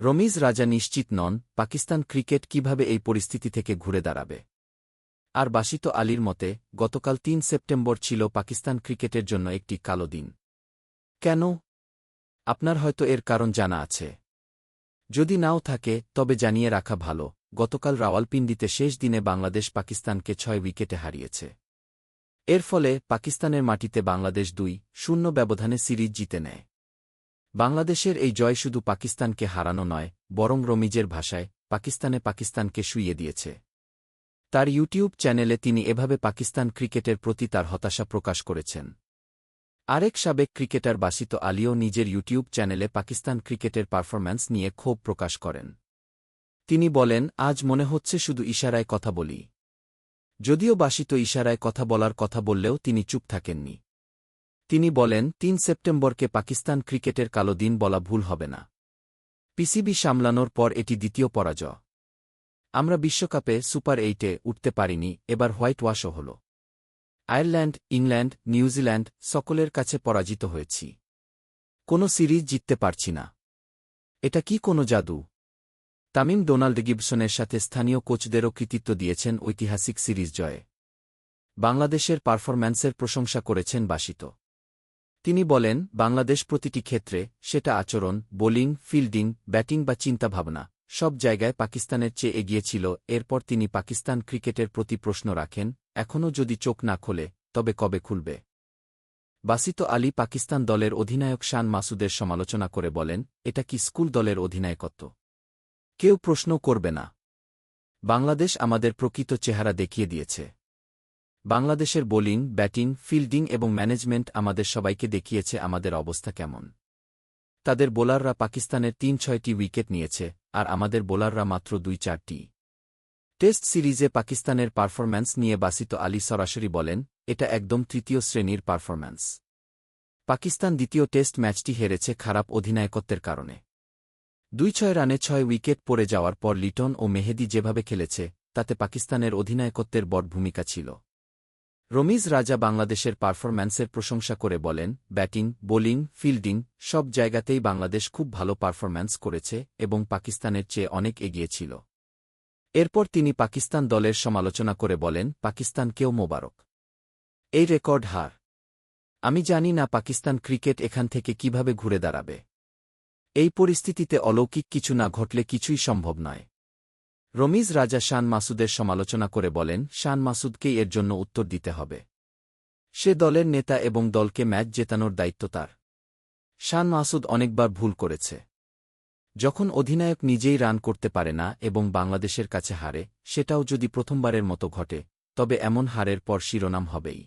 রমিজ রাজা নিশ্চিত নন পাকিস্তান ক্রিকেট কীভাবে এই পরিস্থিতি থেকে ঘুরে দাঁড়াবে। আর বাসিত আলীর মতে, গতকাল তিন সেপ্টেম্বর ছিল পাকিস্তান ক্রিকেটের জন্য একটি কালো দিন। কেন? আপনার হয়তো এর কারণ জানা আছে। যদি নাও থাকে, তবে জানিয়ে রাখা ভালো, গতকাল রাওয়ালপিন্ডিতে শেষ দিনে বাংলাদেশ পাকিস্তানকে ছয় উইকেটে হারিয়েছে। এর ফলে পাকিস্তানের মাটিতে বাংলাদেশ দুই, শূন্য ব্যবধানে সিরিজ জিতে নেয়। বাংলাদেশের এই জয় শুধু পাকিস্তানকে হারানো নয়, বরং রমিজের ভাষায় পাকিস্তানে পাকিস্তানকে শুইয়ে দিয়েছে। তার ইউটিউব চ্যানেলে তিনি এভাবে পাকিস্তান ক্রিকেটের প্রতি তার হতাশা প্রকাশ করেছেন। আরেক সাবেক ক্রিকেটার বাসিত আলীও নিজের ইউটিউব চ্যানেলে পাকিস্তান ক্রিকেটের পারফরম্যান্স নিয়ে ক্ষোভ প্রকাশ করেন। তিনি বলেন, আজ মনে হচ্ছে শুধু ইশারায় কথা বলি। যদিও বাসিত ইশারায় কথা বলার কথা বললেও তিনি চুপ থাকেননি। তিনি বলেন, তিন সেপ্টেম্বরকে পাকিস্তান ক্রিকেটের কালো দিন বলা ভুল হবে না। পিসিবি সামলানোর পর এটি দ্বিতীয় পরাজয়। আমরা বিশ্বকাপে সুপার এইটে উঠতে পারিনি, এবার হোয়াইট ওয়াশও হল। আয়ারল্যান্ড, ইংল্যান্ড নিউজিল্যান্ড সকলের কাছে পরাজিত হয়েছি। কোনো সিরিজ জিততে পারছি না। এটা কি কোনো জাদু? তামিম ডোনাল্ড গিবসনের সাথে স্থানীয় কোচদেরও কৃতিত্ব দিয়েছেন ঐতিহাসিক সিরিজ জয়ে। বাংলাদেশের পারফরম্যান্সের প্রশংসা করেছেন বাসিত। তিনি বলেন, বাংলাদেশ প্রতিটি ক্ষেত্রে সেটা আচরণ, বোলিং, ফিল্ডিং, ব্যাটিং বা চিন্তাভাবনা, সব জায়গায় পাকিস্তানের চেয়ে এগিয়েছিল এরপর তিনি পাকিস্তান ক্রিকেটের প্রতি প্রশ্ন রাখেন, এখনও যদি চোখ না খোলে, তবে কবে খুলবে? বাসিত আলী পাকিস্তান দলের অধিনায়ক শান মাসুদের সমালোচনা করে বলেন, এটা কি স্কুল দলের অধিনায়কত্ব? কেউ প্রশ্ন করবে না। বাংলাদেশ আমাদের প্রকৃত চেহারা দেখিয়ে দিয়েছে। বাংলাদেশের বোলিং, ব্যাটিং, ফিল্ডিং এবং ম্যানেজমেন্ট আমাদের সবাইকে দেখিয়েছে আমাদের অবস্থা কেমন। তাদের বোলাররা পাকিস্তানের তিন ছয়টি উইকেট নিয়েছে, আর আমাদের বোলাররা মাত্র দুই চারটি। টেস্ট সিরিজে পাকিস্তানের পারফরম্যান্স নিয়ে বাসিত আলী সরাসরি বলেন, এটা একদম তৃতীয় শ্রেণির পারফরম্যান্স। পাকিস্তান দ্বিতীয় টেস্ট ম্যাচটি হেরেছে খারাপ অধিনায়কত্বের কারণে। দুই ছয় রানে ছয় উইকেট পড়ে যাওয়ার পর লিটন ও মেহেদি যেভাবে খেলেছে, তাতে পাকিস্তানের অধিনায়কত্বের বড় ভূমিকা ছিল। রমিজ রাজা বাংলাদেশের পারফরম্যান্সের প্রশংসা করে বলেন, ব্যাটিং, বোলিং, ফিল্ডিং, সব জায়গাতেই বাংলাদেশ খুব ভালো পারফরম্যান্স করেছে এবং পাকিস্তানের চেয়ে অনেক এগিয়ে ছিল। এরপর তিনি পাকিস্তান দলের সমালোচনা করে বলেন পাকিস্তানকেও মোবারক। এই রেকর্ড হার। আমি জানি না পাকিস্তান ক্রিকেট এখান থেকে কীভাবে ঘুরে দাঁড়াবে। এই পরিস্থিতিতে অলৌকিক কিছু না ঘটলে কিছুই সম্ভব নয়। রমিজ রাজা শান মাসুদের সমালোচনা করে বলেন, শান মাসুদকেই এর জন্য উত্তর দিতে হবে। সে দলের নেতা এবং দলকে ম্যাচ জেতানোর দায়িত্ব তার। শান মাসুদ অনেকবার ভুল করেছে। যখন অধিনায়ক নিজেই রান করতে পারে না এবং বাংলাদেশের কাছে হারে, সেটাও যদি প্রথমবারের মতো ঘটে, তবে এমন হারের পর শিরোনাম হবেই।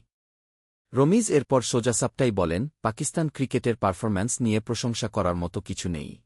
রমিজ এরপর সোজাসাপটাই বলেন, পাকিস্তান ক্রিকেটের পারফরম্যান্স নিয়ে প্রশংসা করার মতো কিছু নেই।